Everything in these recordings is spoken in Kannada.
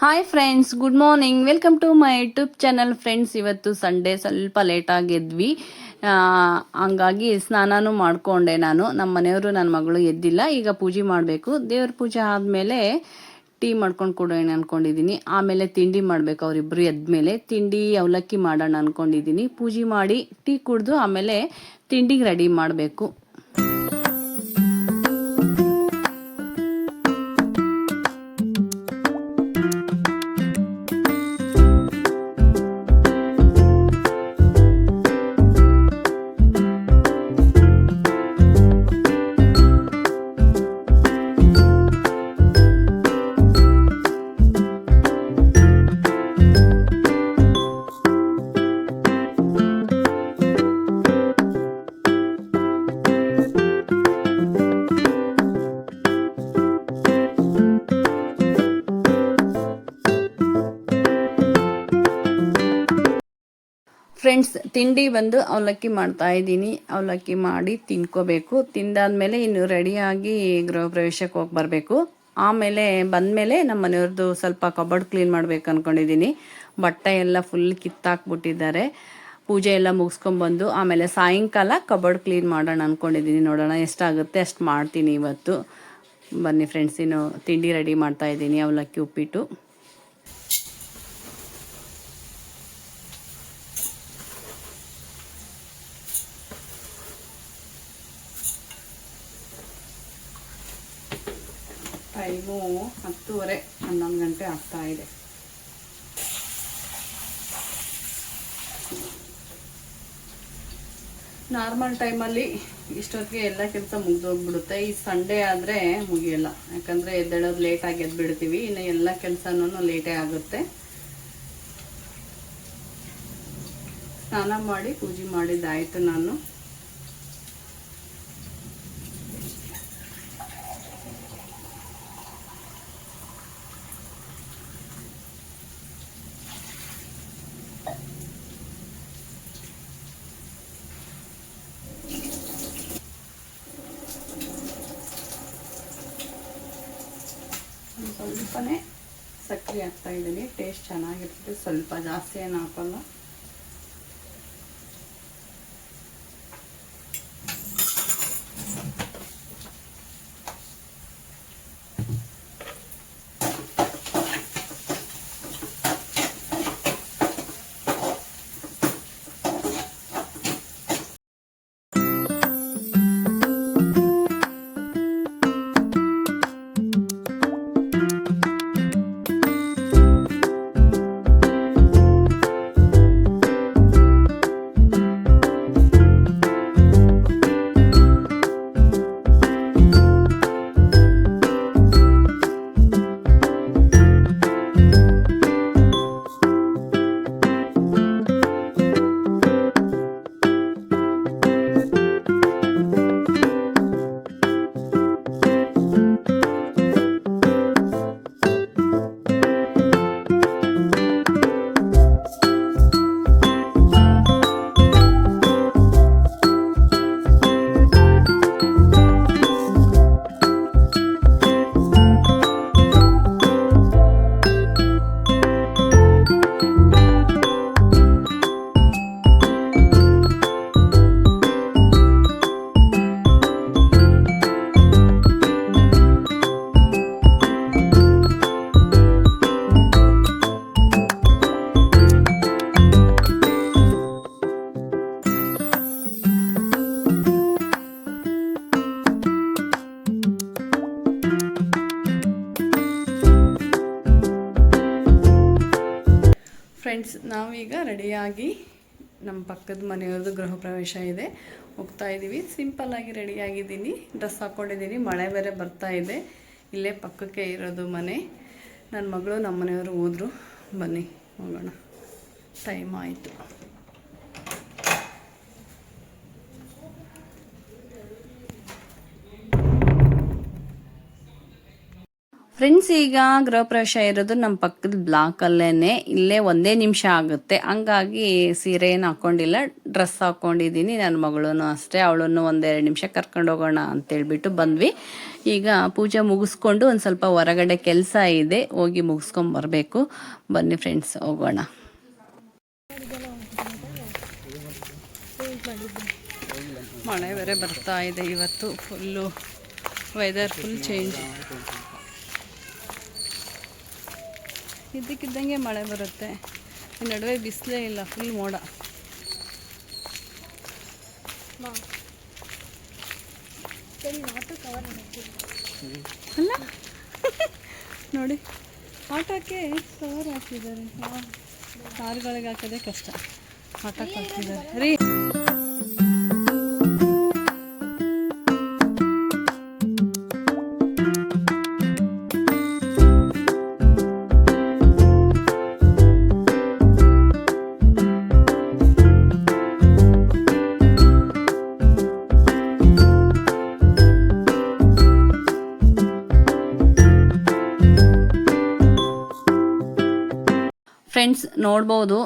Hi friends good morning welcome to my YouTube channel friends ಇವತ್ತು ಸಂಡೇ ಸ್ವಲ್ಪ ಲೇಟಾಗಿ ಎದ್ವಿ ಹಂಗಾಗಿ ಸ್ನಾನನೂ ಮಾಡಿಕೊಂಡೆ ನಾನು. ನಮ್ಮ ಮನೆಯವರು ನನ್ನ ಮಗಳು ಎದ್ದಿಲ್ಲ. ಈಗ ಪೂಜೆ ಮಾಡಬೇಕು. ದೇವ್ರ ಪೂಜೆ ಆದಮೇಲೆ ಟೀ ಮಾಡ್ಕೊಂಡು ಕೊಡೋಣ ಅಂದ್ಕೊಂಡಿದ್ದೀನಿ ಆಮೇಲೆ ತಿಂಡಿ ಮಾಡಬೇಕು. ಅವರಿಬ್ಬರು ಎದ್ಮೇಲೆ ತಿಂಡಿ, ಅವಲಕ್ಕಿ ಮಾಡೋಣ ಅಂದ್ಕೊಂಡಿದ್ದೀನಿ ಪೂಜೆ ಮಾಡಿ ಟೀ ಕುಡಿದು ಆಮೇಲೆ ತಿಂಡಿಗೆ ರೆಡಿ ಮಾಡಬೇಕು. ತಿಂಡಿ ಬಂದು ಅವಲಕ್ಕಿ ಮಾಡ್ತಾ ಇದ್ದೀನಿ. ಅವಲಕ್ಕಿ ಮಾಡಿ ತಿನ್ಕೋಬೇಕು. ತಿಂದಾದ್ಮೇಲೆ ಇನ್ನು ರೆಡಿಯಾಗಿ ಗೃಹ ಪ್ರವೇಶಕ್ಕೆ ಹೋಗಿ ಬರಬೇಕು. ಆಮೇಲೆ ಬಂದಮೇಲೆ ನಮ್ಮ ಮನೆಯವ್ರದ್ದು ಸ್ವಲ್ಪ ಕಬಡ್ ಕ್ಲೀನ್ ಮಾಡ್ಬೇಕು ಅನ್ಕೊಂಡಿದ್ದೀನಿ. ಬಟ್ಟೆ ಎಲ್ಲ ಫುಲ್ ಕಿತ್ತಾಕ್ಬಿಟ್ಟಿದ್ದಾರೆ. ಪೂಜೆ ಎಲ್ಲ ಮುಗಿಸ್ಕೊಂಬಂದು ಆಮೇಲೆ ಸಾಯಂಕಾಲ ಕಬಡ್ ಕ್ಲೀನ್ ಮಾಡೋಣ ಅನ್ಕೊಂಡಿದ್ದೀನಿ. ನೋಡೋಣ ಎಷ್ಟಾಗುತ್ತೆ, ಅಷ್ಟು ಮಾಡ್ತೀನಿ ಇವತ್ತು. ಬನ್ನಿ ಫ್ರೆಂಡ್ಸ್ ಇನ್ನು ತಿಂಡಿ ರೆಡಿ ಮಾಡ್ತಾ ಇದ್ದೀನಿ, ಅವಲಕ್ಕಿ ಉಪ್ಪಿಟ್ಟು. ಟೈಮು ಹತ್ತುವರೆ ಹನ್ನೊಂದು ಗಂಟೆ ಆಗ್ತಾ ಇದೆ. ನಾರ್ಮಲ್ ಟೈಮಲ್ಲಿ ಇಷ್ಟೊತ್ತಿಗೆ ಎಲ್ಲ ಕೆಲಸ ಮುಗಿದೋಗ್ಬಿಡುತ್ತೆ. ಈ ಸಂಡೇ ಆದರೆ ಮುಗಿಯಲ್ಲ. ಯಾಕಂದರೆ ಎದ್ದೇಳೋದು ಲೇಟಾಗಿ ಎದ್ಬಿಡ್ತೀವಿ. ಇನ್ನು ಎಲ್ಲ ಕೆಲಸನೂ ಲೇಟೇ ಆಗುತ್ತೆ. ಸ್ನಾನ ಮಾಡಿ ಪೂಜೆ ಮಾಡಿದ್ದಾಯಿತು ನಾನು ಒಂದ್ ಸ್ವಲ್ಪನೇ ಸಕ್ಕರೆ ಹಾಕ್ತಾ ಇದ್ದೀನಿ. ಟೇಸ್ಟ್ ಚೆನ್ನಾಗಿರ್ತದೆ ಸ್ವಲ್ಪ ಜಾಸ್ತಿ ಏನು ಹಾಕಲ್ಲ. ಪಕ್ಕದ ಮನೆಯವ್ರದ್ದು ಗೃಹ ಪ್ರವೇಶ ಇದೆ. ಹೋಗ್ತಾ ಇದ್ದೀವಿ ಸಿಂಪಲ್ಲಾಗಿ ರೆಡಿಯಾಗಿದ್ದೀನಿ ಡ್ರೆಸ್ ಹಾಕ್ಕೊಂಡಿದ್ದೀನಿ ಮಳೆ ಬೇರೆ ಬರ್ತಾ ಇದೆ. ಇಲ್ಲೇ ಪಕ್ಕಕ್ಕೆ ಇರೋದು ಮನೆ. ನನ್ನ ಮಗಳು ನಮ್ಮ ಮನೆಯವರು ಹೋದರು. ಬನ್ನಿ ಹೋಗೋಣ. ಟೈಮ್ ಆಯಿತು. ಫ್ರೆಂಡ್ಸ್ ಈಗ ಗೃಹ ಪ್ರವೇಶ ಇರೋದು ನಮ್ಮ ಪಕ್ಕದ ಬ್ಲಾಕಲ್ಲೇ ಇಲ್ಲೇ ಒಂದೇ ನಿಮಿಷ ಆಗುತ್ತೆ. ಹಂಗಾಗಿ ಸೀರೆ ಏನು ಹಾಕ್ಕೊಂಡಿಲ್ಲ ಡ್ರೆಸ್ ಹಾಕ್ಕೊಂಡಿದ್ದೀನಿ ನನ್ನ ಮಗಳೂ ಅಷ್ಟೇ. ಅವಳನ್ನು ಒಂದೆರಡು ನಿಮಿಷ ಕರ್ಕೊಂಡು ಹೋಗೋಣ ಅಂತೇಳ್ಬಿಟ್ಟು ಬಂದ್ವಿ. ಈಗ ಪೂಜೆ ಮುಗಿಸ್ಕೊಂಡು ಒಂದು ಸ್ವಲ್ಪ ಹೊರಗಡೆ ಕೆಲಸ ಇದೆ. ಹೋಗಿ ಮುಗಿಸ್ಕೊಂಡು ಬರಬೇಕು. ಬನ್ನಿ ಫ್ರೆಂಡ್ಸ್ ಹೋಗೋಣ. ಮಳೆ ಬೇರೆ ಬರ್ತಾ ಇದೆ ಇವತ್ತು. ಫುಲ್ಲು ವೆದರ್ ಫುಲ್ ಚೇಂಜ್ ಇದ್ದಕ್ಕಿದ್ದಂಗೆ ಮಳೆ ಬರುತ್ತೆ. ಈ ನಡುವೆ ಬಿಸಿಲೇ ಇಲ್ಲ ಫುಲ್ ಮೋಡ. ಅಲ್ಲ? ನೋಡಿ ಆಟೋಕ್ಕೆ ಕವರ್ ಹಾಕಿದ್ದಾರೆ. ಕಾರ್ಗಳಿಗೆ ಹಾಕೋದೇ ಕಷ್ಟ. ಆಟೋಕ್ಕೆ ಹಾಕಿದ್ದಾರೆ. ರೀ. ಫ್ರೆಂಡ್ಸ್ ನೋಡ್ಬೋದು.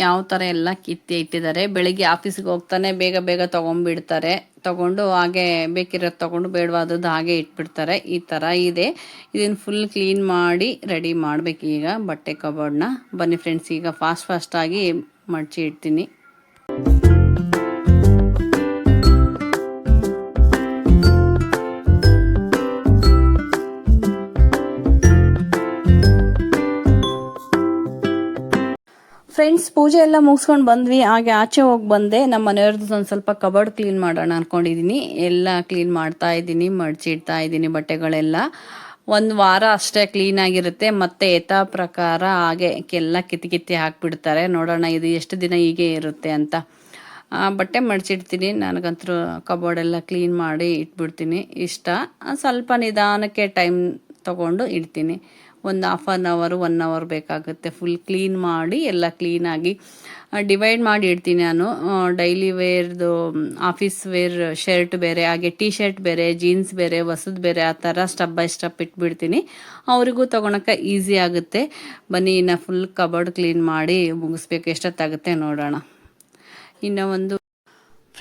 ಯಾವ ಥರ ಎಲ್ಲ ಕಿತ್ತಿ ಇಟ್ಟಿದ್ದಾರೆ. ಬೆಳಿಗ್ಗೆ ಆಫೀಸ್ಗೆ ಹೋಗ್ತಾನೆ ಬೇಗ ಬೇಗ ತೊಗೊಂಡ್ಬಿಡ್ತಾರೆ. ತಗೊಂಡು ಹಾಗೆ ಬೇಕಿರೋದು ತೊಗೊಂಡು ಬೇಡವಾದದ್ದು ಹಾಗೆ ಇಟ್ಬಿಡ್ತಾರೆ. ಈ ಥರ ಇದೆ. ಇದನ್ನು ಫುಲ್ ಕ್ಲೀನ್ ಮಾಡಿ ರೆಡಿ ಮಾಡಬೇಕು ಈಗ ಬಟ್ಟೆ ಕಬೋರ್ಡ್ನ ಬನ್ನಿ ಫ್ರೆಂಡ್ಸ್ ಈಗ ಫಾಸ್ಟ್ ಫಾಸ್ಟಾಗಿ ಮಡಚಿ ಇಡ್ತೀನಿ. ಫ್ರೆಂಡ್ಸ್ ಪೂಜೆ ಎಲ್ಲ ಮುಗಿಸ್ಕೊಂಡು ಬಂದ್ವಿ. ಹಾಗೆ ಆಚೆ ಹೋಗಿ ಬಂದೆ. ನಮ್ಮ ಮನೆಯವ್ರದ್ದು ಒಂದು ಸ್ವಲ್ಪ ಕಬರ್ಡ್ ಕ್ಲೀನ್ ಮಾಡೋಣ ಅನ್ಕೊಂಡಿದ್ದೀನಿ ಎಲ್ಲ ಕ್ಲೀನ್ ಮಾಡ್ತಾ ಇದ್ದೀನಿ ಮಡ್ಚಿಡ್ತಾ ಇದ್ದೀನಿ ಬಟ್ಟೆಗಳೆಲ್ಲ. ಒಂದು ವಾರ ಅಷ್ಟೇ ಕ್ಲೀನ್ ಆಗಿರುತ್ತೆ. ಮತ್ತೆ ಯಥಾ ಪ್ರಕಾರ ಹಾಗೆ ಎಲ್ಲ ಕಿತ್ತಿ ಕಿತ್ತಿ ಹಾಕ್ಬಿಡ್ತಾರೆ. ನೋಡೋಣ ಇದು ಎಷ್ಟು ದಿನ ಹೀಗೆ ಇರುತ್ತೆ ಅಂತ. ಬಟ್ಟೆ ಮಡ್ಚಿಡ್ತೀನಿ ನನಗಂತೂ ಕಬೋರ್ಡ್ ಎಲ್ಲ ಕ್ಲೀನ್ ಮಾಡಿ ಇಟ್ಬಿಡ್ತೀನಿ. ಇಷ್ಟ. ಸ್ವಲ್ಪ ನಿಧಾನಕ್ಕೆ ಟೈಮ್ ತಗೊಂಡು ಇಡ್ತೀನಿ. ಒಂದು half an hour one hour ಬೇಕಾಗುತ್ತೆ. ಫುಲ್ ಕ್ಲೀನ್ ಮಾಡಿ, ಎಲ್ಲ ಕ್ಲೀನಾಗಿ ಡಿವೈಡ್ ಮಾಡಿ ಇಡ್ತೀನಿ ನಾನು. ಡೈಲಿ ವೇರ್ದು ಆಫೀಸ್ ವೇರ್ ಶರ್ಟ್ ಬೇರೆ, ಹಾಗೆ ಟೀ ಶರ್ಟ್ ಬೇರೆ ಜೀನ್ಸ್ ಬೇರೆ, ಹೊಸದು ಬೇರೆ, ಆ ಥರ ಸ್ಟೆಪ್ ಬೈ ಸ್ಟೆಪ್ ಇಟ್ಬಿಡ್ತೀನಿ. ಅವರಿಗೂ ತೊಗೊಳಕ್ಕೆ ಈಸಿ ಆಗುತ್ತೆ. ಬನ್ನಿ, ಇನ್ನು ಫುಲ್ ಕಬರ್ಡ್ ಕ್ಲೀನ್ ಮಾಡಿ ಮುಗಿಸ್ಬೇಕು. ಎಷ್ಟೊತ್ತಾಗುತ್ತೆ ನೋಡೋಣ. ಇನ್ನು ಒಂದು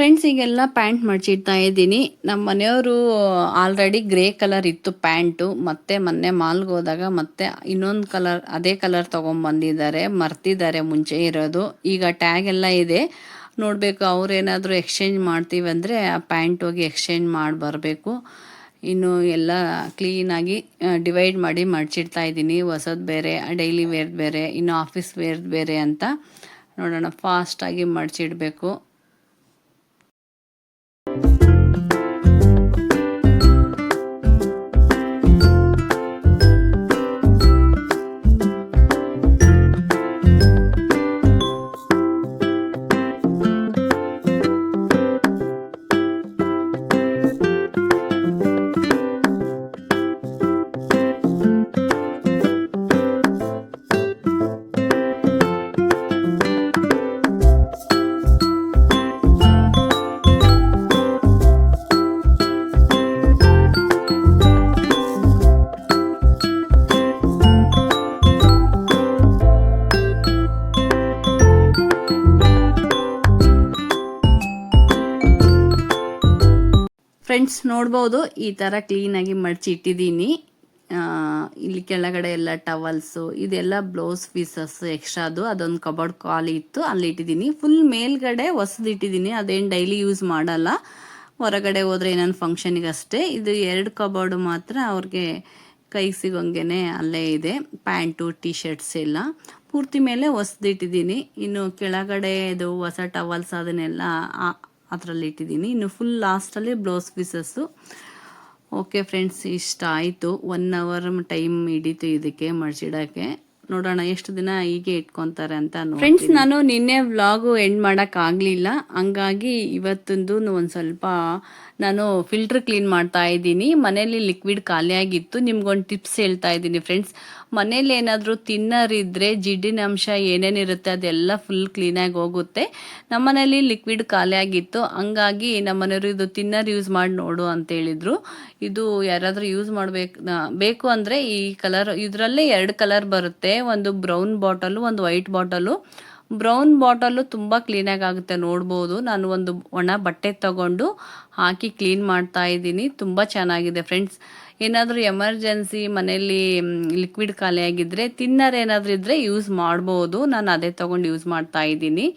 ಫ್ರೆಂಡ್ಸ್ ಈಗೆಲ್ಲ ಪ್ಯಾಂಟ್ ಮಡ್ಚಿಡ್ತಾ ಇದ್ದೀನಿ. ನಮ್ಮ ಮನೆಯವರು ಆಲ್ರೆಡಿ ಗ್ರೇ ಕಲರ್ ಇತ್ತು ಪ್ಯಾಂಟು ಮತ್ತೆ ಮೊನ್ನೆ ಮಾಲ್ಗೆ ಹೋದಾಗ ಮತ್ತೆ ಇನ್ನೊಂದು ಕಲರ್ ಅದೇ ಕಲರ್ ತೊಗೊಂಬಂದಿದ್ದಾರೆ ಮರ್ತಿದ್ದಾರೆ ಮುಂಚೆ ಇರೋದು. ಈಗ ಟ್ಯಾಗ್ ಎಲ್ಲ ಇದೆ. ನೋಡಬೇಕು ಅವ್ರೇನಾದರೂ ಎಕ್ಸ್ಚೇಂಜ್ ಮಾಡ್ತೀವಿ ಅಂದರೆ ಆ ಪ್ಯಾಂಟ್ ಹೋಗಿ ಎಕ್ಸ್ಚೇಂಜ್ ಮಾಡಿ ಬರಬೇಕು. ಇನ್ನು ಎಲ್ಲ ಕ್ಲೀನಾಗಿ ಡಿವೈಡ್ ಮಾಡಿ ಮಡ್ಚಿಡ್ತಾ ಇದ್ದೀನಿ. ಹೊಸದು ಬೇರೆ ಡೈಲಿ ವೇರ್ದು ಬೇರೆ, ಇನ್ನು ಆಫೀಸ್ ವೇರ್ದು ಬೇರೆ ಅಂತ. ನೋಡೋಣ ಫಾಸ್ಟಾಗಿ ಮಡ್ಚಿಡಬೇಕು. ಫ್ರೆಂಡ್ಸ್ ನೋಡ್ಬೋದು. ಈ ಥರ ಕ್ಲೀನಾಗಿ ಮಡಚಿ ಇಟ್ಟಿದ್ದೀನಿ. ಇಲ್ಲಿ ಕೆಳಗಡೆ ಎಲ್ಲ ಟವಲ್ಸು ಇದೆಲ್ಲ ಬ್ಲೌಸ್ ಪೀಸಸ್ ಎಕ್ಸ್ಟ್ರಾದು ಅದೊಂದು ಕಬೋರ್ಡ್ ಖಾಲಿ ಇತ್ತು. ಅಲ್ಲಿ ಇಟ್ಟಿದ್ದೀನಿ. ಫುಲ್ ಮೇಲ್ಗಡೆ ಹೊಸದು ಇಟ್ಟಿದ್ದೀನಿ. ಅದೇನು ಡೈಲಿ ಯೂಸ್ ಮಾಡಲ್ಲ. ಹೊರಗಡೆ ಹೋದ್ರೆ ಏನಾದ್ರು ಫಂಕ್ಷನಿಗೆ ಅಷ್ಟೇ. ಇದು ಎರಡು ಕಬೋರ್ಡು ಮಾತ್ರ ಅವ್ರಿಗೆ ಕೈ ಸಿಗೋಂಗೆನೆ ಅಲ್ಲೇ ಇದೆ. ಪ್ಯಾಂಟು ಟಿ ಶರ್ಟ್ಸ್ ಎಲ್ಲ. ಪೂರ್ತಿ ಮೇಲೆ ಹೊಸದಿಟ್ಟಿದ್ದೀನಿ ಇನ್ನು ಕೆಳಗಡೆ ಇದು ಹೊಸ ಟವಲ್ಸ್ ಅದನ್ನೆಲ್ಲ ಅದರಲ್ಲಿ ಇಟ್ಟಿದ್ದೀನಿ. ಇನ್ನು ಫುಲ್ ಲಾಸ್ಟಲ್ಲಿ ಬ್ಲೌಸ್ ಪೀಸಸ್ಸು ಓಕೆ ಫ್ರೆಂಡ್ಸ್ ಇಷ್ಟ ಆಯಿತು. ಒನ್ ಅವರ್ ಟೈಮ್ ಹಿಡೀತು ಇದಕ್ಕೆ, ಮಡ್ಚಿಡೋಕ್ಕೆ. ನೋಡೋಣ, ಎಷ್ಟು ದಿನ ಹೀಗೆ ಇಟ್ಕೊಂತಾರೆ ಅಂತ ಫ್ರೆಂಡ್ಸ್ ನಾನು ನಿನ್ನೆ ವ್ಲಾಗು ಎಂಡ್ ಮಾಡಕ್ ಆಗ್ಲಿಲ್ಲ. ಹಂಗಾಗಿ ಇವತ್ತೊಂದು ಒಂದ್ ಸ್ವಲ್ಪ ನಾನು ಫಿಲ್ಟರ್ ಕ್ಲೀನ್ ಮಾಡ್ತಾ ಇದ್ದೀನಿ. ಮನೇಲಿ ಲಿಕ್ವಿಡ್ ಖಾಲಿಯಾಗಿತ್ತು. ನಿಮ್ಗೊಂದು ಟಿಪ್ಸ್ ಹೇಳ್ತಾ ಇದ್ದೀನಿ ಫ್ರೆಂಡ್ಸ್ ಮನೇಲಿ ಏನಾದರೂ ತಿನ್ನರ್ ಇದ್ರೆ ಜಿಡ್ಡಿನ ಅಂಶ ಏನೇನಿರುತ್ತೆ ಅದೆಲ್ಲ ಫುಲ್ ಕ್ಲೀನಾಗಿ ಹೋಗುತ್ತೆ. ನಮ್ಮನೇಲಿ ಲಿಕ್ವಿಡ್ ಖಾಲಿಯಾಗಿತ್ತು. ಹಂಗಾಗಿ ನಮ್ಮನೆಯವರು ಇದು ತಿನ್ನರ್ ಯೂಸ್ ಮಾಡಿ ನೋಡು ಅಂತ ಹೇಳಿದ್ರು. ಇದು ಯಾರಾದರೂ ಯೂಸ್ ಮಾಡಬೇಕು ಬೇಕು ಅಂದರೆ ಈ ಕಲರ್ ಇದರಲ್ಲೇ ಎರಡು ಕಲರ್ ಬರುತ್ತೆ. ಒಂದು ಬ್ರೌನ್ ಬಾಟಲು, ಒಂದು ವೈಟ್ ಬಾಟಲು. ಬ್ರೌನ್ ಬಾಟಲು ತುಂಬ ಕ್ಲೀನಾಗಿ ಆಗುತ್ತೆ, ನೋಡ್ಬೋದು. ನಾನು ಒಂದು ಒಣ ಬಟ್ಟೆ ತಗೊಂಡು ಹಾಕಿ ಕ್ಲೀನ್ ಮಾಡ್ತಾ ಇದ್ದೀನಿ. ತುಂಬ ಚೆನ್ನಾಗಿದೆ ಫ್ರೆಂಡ್ಸ್ ಏನಾದರೂ ಎಮರ್ಜೆನ್ಸಿ ಮನೆಯಲ್ಲಿ ಲಿಕ್ವಿಡ್ ಖಾಲಿಯಾಗಿದ್ದರೆ ತಿನ್ನರ್ ಏನಾದರೂ ಇದ್ದರೆ ಯೂಸ್ ಮಾಡ್ಬೋದು. ನಾನು ಅದೇ ತೊಗೊಂಡು ಯೂಸ್ ಮಾಡ್ತಾ ಇದ್ದೀನಿ.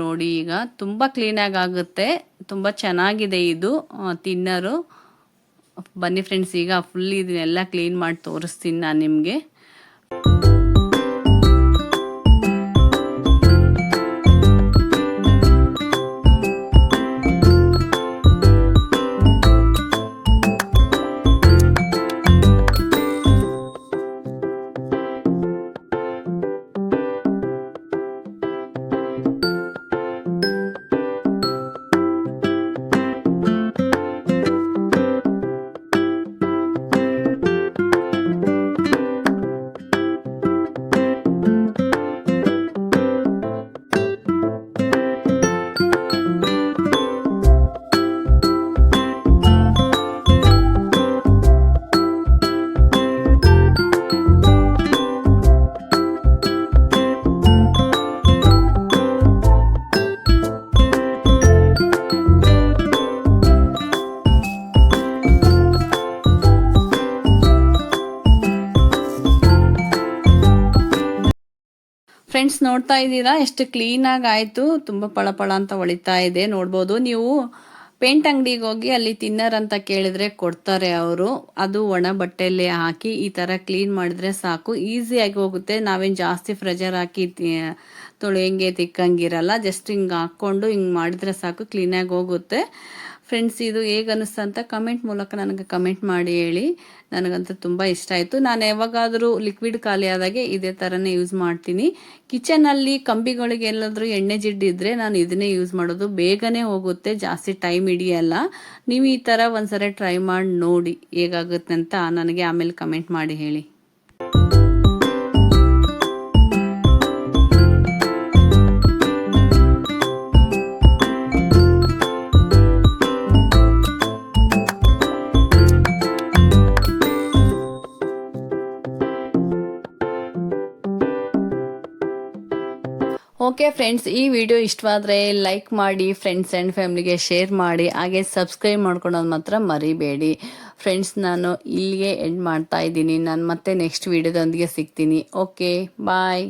ನೋಡಿ ಈಗ, ತುಂಬ ಕ್ಲೀನಾಗಿ ಆಗುತ್ತೆ. ತುಂಬ ಚೆನ್ನಾಗಿದೆ ಇದು ತಿನ್ನರು. ಬನ್ನಿ ಫ್ರೆಂಡ್ಸ್ ಈಗ ಫುಲ್ ಇದನ್ನೆಲ್ಲ ಕ್ಲೀನ್ ಮಾಡಿ ತೋರಿಸ್ತೀನಿ ನಾನು ನಿಮಗೆ. ಫ್ರೆಂಡ್ಸ್ ನೋಡ್ತಾ ಇದ್ದೀರಾ? ಎಷ್ಟು ಕ್ಲೀನಾಗಿ ಆಯಿತು. ತುಂಬ ಪಳಪಳ ಅಂತ ಹೊಳಿತಾ ಇದೆ. ನೋಡ್ಬೋದು. ನೀವು ಪೇಂಟ್ ಅಂಗಡಿಗೆ ಹೋಗಿ ಅಲ್ಲಿ ತಿನ್ನರ್ ಅಂತ ಕೇಳಿದ್ರೆ ಕೊಡ್ತಾರೆ ಅವರು. ಅದು ಒಣ ಬಟ್ಟೆಯಲ್ಲಿ ಹಾಕಿ ಈ ಥರ ಕ್ಲೀನ್ ಮಾಡಿದ್ರೆ ಸಾಕು. ಈಸಿಯಾಗಿ ಹೋಗುತ್ತೆ. ನಾವೇನು ಜಾಸ್ತಿ ಫ್ರೆಜರ್ ಹಾಕಿ ತೊಳೆಯಂಗೆ ತಿಕ್ಕಂಗಿರಲ್ಲ. ಜಸ್ಟ್ ಹಿಂಗೆ ಹಾಕ್ಕೊಂಡು ಹಿಂಗೆ ಮಾಡಿದ್ರೆ ಸಾಕು. ಕ್ಲೀನಾಗಿ ಹೋಗುತ್ತೆ. ಫ್ರೆಂಡ್ಸ್ ಇದು ಹೇಗೆ ಅನ್ನಿಸ್ತು ಅಂತ ಕಮೆಂಟ್ ಮೂಲಕ ನನಗೆ ಕಮೆಂಟ್ ಮಾಡಿ ಹೇಳಿ. ನನಗಂತೂ ತುಂಬ ಇಷ್ಟ ಆಯಿತು. ನಾನು ಯಾವಾಗಾದರೂ ಲಿಕ್ವಿಡ್ ಖಾಲಿ ಆದಾಗೆ ಇದೇ ಥರನೇ ಯೂಸ್ ಮಾಡ್ತೀನಿ. ಕಿಚನಲ್ಲಿ ಕಂಬಿಗಳಿಗೆ ಎಲ್ಲಾದರೂ ಎಣ್ಣೆ ಜಿಡ್ಡಿದ್ರೆ ನಾನು ಇದನ್ನೇ ಯೂಸ್ ಮಾಡೋದು. ಬೇಗನೆ ಹೋಗುತ್ತೆ, ಜಾಸ್ತಿ ಟೈಮ್ ಹಿಡಿಯಲ್ಲ. ನೀವು ಈ ಥರ ಒಂದ್ಸರಿ ಟ್ರೈ ಮಾಡಿ ನೋಡಿ ಹೇಗಾಗುತ್ತೆ ಅಂತ ನನಗೆ ಆಮೇಲೆ ಕಮೆಂಟ್ ಮಾಡಿ ಹೇಳಿ. ಫ್ರೆಂಡ್ಸ್ ಈ ವಿಡಿಯೋ ಇಷ್ಟವಾದರೆ ಲೈಕ್ ಮಾಡಿ ಫ್ರೆಂಡ್ಸ್ ಆ್ಯಂಡ್ ಫ್ಯಾಮಿಲಿಗೆ ಶೇರ್ ಮಾಡಿ, ಹಾಗೆ ಸಬ್ಸ್ಕ್ರೈಬ್ ಮಾಡ್ಕೊಳೋದು ಮಾತ್ರ ಮರಿಬೇಡಿ. ಫ್ರೆಂಡ್ಸ್ ನಾನು ಇಲ್ಲಿಗೆ ಎಂಡ್ ಮಾಡ್ತಾ ಇದ್ದೀನಿ. ನಾನು ಮತ್ತೆ ನೆಕ್ಸ್ಟ್ ವಿಡಿಯೋದೊಂದಿಗೆ ಸಿಗ್ತೀನಿ. Okay bye